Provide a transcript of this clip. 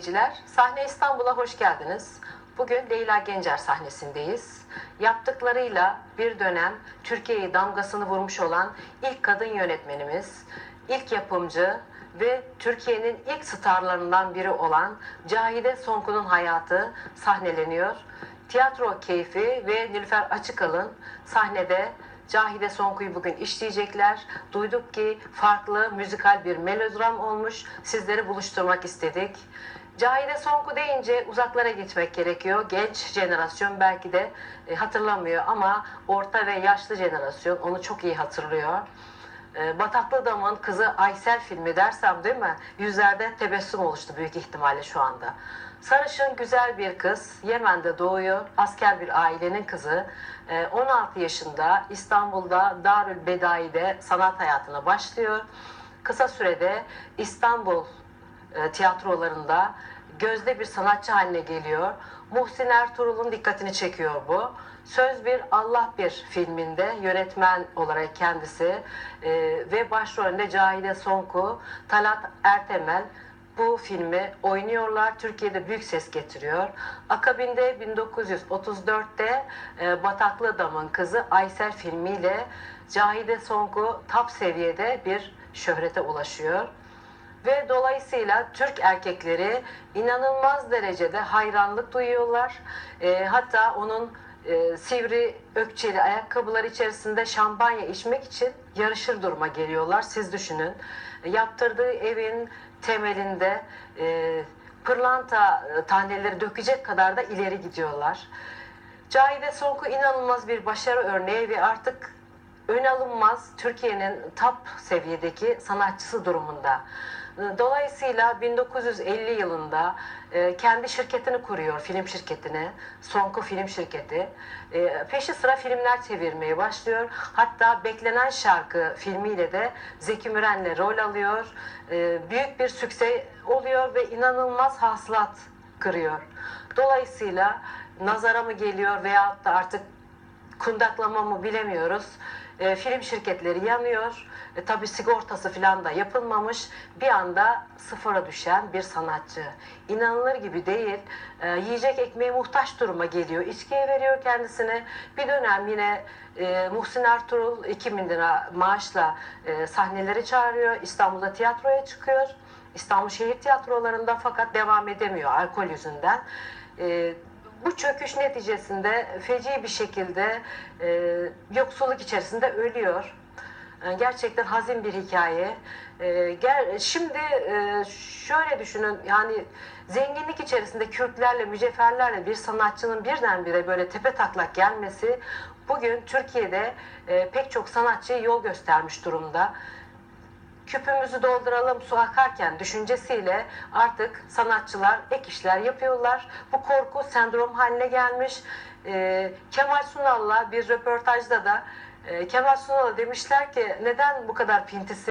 izleyiciler, Sahne İstanbul'a hoş geldiniz. Bugün Leyla Gencer sahnesindeyiz. Yaptıklarıyla bir dönem Türkiye'ye damgasını vurmuş olan ilk kadın yönetmenimiz, ilk yapımcı ve Türkiye'nin ilk starlarından biri olan Cahide Sonku'nun hayatı sahneleniyor. Tiyatro keyfi ve Nilüfer Açıkalın sahnede Cahide Sonku'yu bugün işleyecekler. Duyduk ki farklı müzikal bir melodram olmuş. Sizleri buluşturmak istedik. Cahide Sonku deyince uzaklara gitmek gerekiyor. Genç jenerasyon belki de e, hatırlamıyor ama orta ve yaşlı jenerasyon onu çok iyi hatırlıyor. E, Bataklı Dam'ın kızı Aysel filmi dersem değil mi? Yüzlerde tebessüm oluştu büyük ihtimalle şu anda. Sarışın güzel bir kız, Yemen'de doğuyor, asker bir ailenin kızı. E, 16 yaşında İstanbul'da Darül Bedai'de sanat hayatına başlıyor. Kısa sürede İstanbul e, tiyatrolarında gözde bir sanatçı haline geliyor. Muhsin Ertuğrul'un dikkatini çekiyor bu. Söz Bir Allah Bir filminde yönetmen olarak kendisi e, ve başrolünde Cahide Sonku, Talat Ertemel bu filmi oynuyorlar. Türkiye'de büyük ses getiriyor. Akabinde 1934'te e, Bataklı Dam'ın kızı Aysel filmiyle Cahide Sonku top seviyede bir şöhrete ulaşıyor ve dolayısıyla Türk erkekleri inanılmaz derecede hayranlık duyuyorlar. E, hatta onun e, sivri ökçeli ayakkabılar içerisinde şampanya içmek için yarışır duruma geliyorlar. Siz düşünün. Yaptırdığı evin temelinde e, pırlanta e, taneleri dökecek kadar da ileri gidiyorlar. Cahide Sonku inanılmaz bir başarı örneği ve artık ön alınmaz Türkiye'nin top seviyedeki sanatçısı durumunda. Dolayısıyla 1950 yılında e, kendi şirketini kuruyor, film şirketini, Sonku Film Şirketi. E, Peşi sıra filmler çevirmeye başlıyor. Hatta Beklenen Şarkı filmiyle de Zeki Müren'le rol alıyor. E, Büyük bir sükse oluyor ve inanılmaz hasılat kırıyor. Dolayısıyla nazara mı geliyor veyahut da artık kundaklama mı bilemiyoruz. E, film şirketleri yanıyor. E, tabii sigortası falan da yapılmamış. Bir anda sıfıra düşen bir sanatçı. İnanılır gibi değil. E, yiyecek ekmeğe muhtaç duruma geliyor. İçkiye veriyor kendisini. Bir dönem yine e, Muhsin Ertuğrul 2000 lira maaşla e, sahneleri çağırıyor. İstanbul'da tiyatroya çıkıyor. İstanbul şehir tiyatrolarında fakat devam edemiyor alkol yüzünden. E, bu çöküş neticesinde feci bir şekilde e, yoksulluk içerisinde ölüyor. E, gerçekten hazin bir hikaye. E, gel, şimdi e, şöyle düşünün yani zenginlik içerisinde kürklerle, mücevherlerle bir sanatçının birdenbire böyle tepe taklak gelmesi bugün Türkiye'de e, pek çok sanatçıya yol göstermiş durumda küpümüzü dolduralım su akarken düşüncesiyle artık sanatçılar ek işler yapıyorlar. Bu korku sendrom haline gelmiş. Ee, Kemal Sunal'la bir röportajda da e, Kemal Sunal'a demişler ki neden bu kadar pintisi